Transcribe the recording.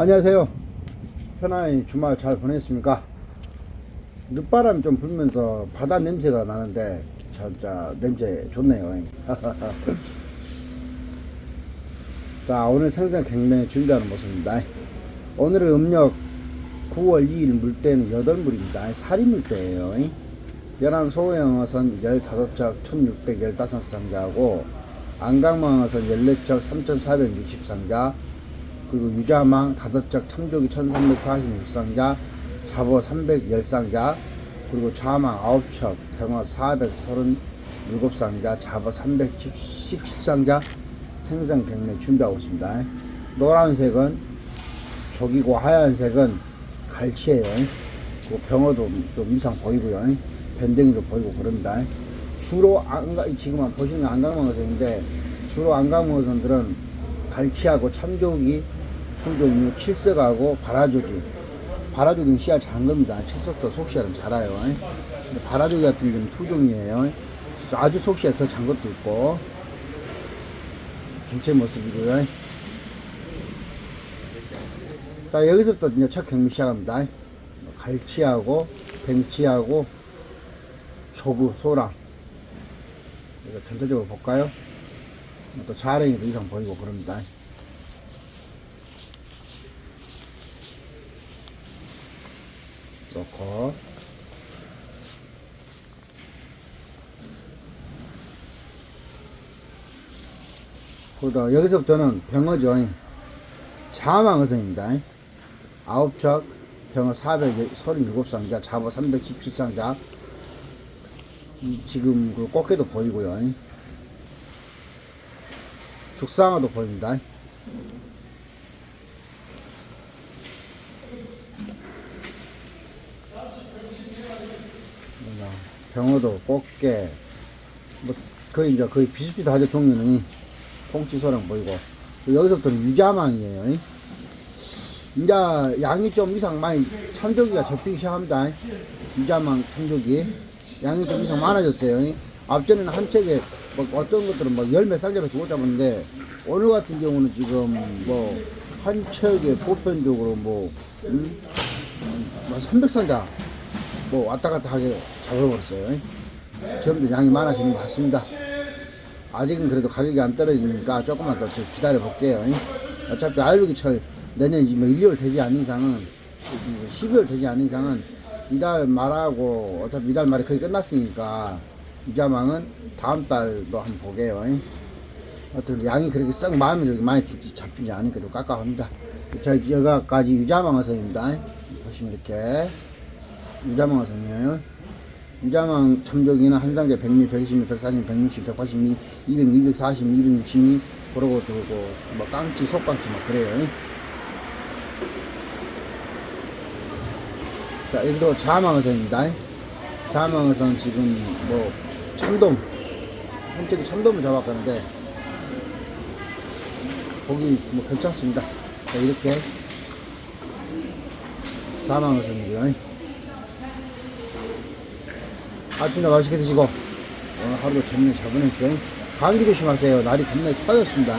안녕하세요. 편안히 주말 잘 보냈습니까? 늦바람이 좀 불면서 바다 냄새가 나는데 진짜 냄새 좋네요. 자 오늘 생선 갱매 준비하는 모습입니다. 오늘은 음력 9월 2일 물때는 8물입니다. 사리 물때예요. 연안 소형어선 15척 1615상자하고 안강망어선 14척 3460상자 그리고 유자망 5척 참조기 1346상자 잡어 310상자 그리고 자망 9척 병어 437상자 잡어 317상자 생선 경매 준비하고 있습니다. 노란색은 조기고 하얀색은 갈치예요. 그 병어도 좀 이상 보이고요. 밴댕이도 보이고 그럽니다. 주로 안가 지금 보시는 안강망어선인데 주로 안강망어선들은 갈치하고 참조기, 풀종류, 칠석하고 바라조기. 바라조기는 씨알 작은 겁니다. 칠석도 속씨알은 작아요. 근데 바라조기 같은 경우는 투종이에요. 아주 속씨알 더 작은 것도 있고 전체 모습이고요. 자 여기서부터 이제 첫 경미 시작합니다. 갈치하고 뱅치하고 조구, 소랑 이거 전체적으로 볼까요? 또 자랭이도 이상 보이고 그럽니다. 그렇고 그다 여기서부터는 병어죠. 자망어선입니다. 아홉 척 병어 437상자, 잡어 317상자. 지금 그 꽃게도 보이고요. 죽상어도 보입니다. 뭐냐, 병어도 꽃게 뭐 거의 이제 거의 비슷비슷하죠 종류는 통치소랑 보이고 여기서부터는 유자망이에요. 이제 양이 좀 이상 많이 참조기가 접히기 시작합니다. 유자망 참조기 양이 좀 이상 많아졌어요. 앞전에는 한 책에 뭐 어떤 것들은 뭐 열몇 상자밖에 못 잡았는데 오늘 같은 경우는 지금 뭐 한 척에 보편적으로 뭐, 음? 뭐 300상자 뭐 왔다 갔다 하게 잡아버렸어요. 점점 양이 많아지는 것 같습니다. 아직은 그래도 가격이 안 떨어지니까 조금만 더 기다려 볼게요. 어차피 알배기철 내년 뭐 1, 2월 되지 않는 이상은 12월 되지 않는 이상은 이달 말하고 어차피 이달 말이 거의 끝났으니까 유자망은 다음 달도 한번 보게요. 어떤 양이 그렇게 썩 마음에 들게 많이 지- 잡히지 않으니까 좀 깝깝합니다. 저 여기까지 유자망어선입니다. 보시면 이렇게 유자망어선이에요. 유자망 참조기는 한 상자에 100미, 120미, 140미, 160, 182, 200, 240, 260미 그러고 들고 뭐 깡치, 속깡치 뭐 그래요. 자, 여기도 자망어선입니다. 자망어선 지금 뭐 참돔 한쪽에 참돔을 잡았는데 고기 뭐 괜찮습니다. 자, 이렇게 자망어선이고요. 아침에 맛있게 드시고 오늘 하루도 재밌게 잘 보내세요. 감기 조심하세요. 날이 겁나 추워졌습니다.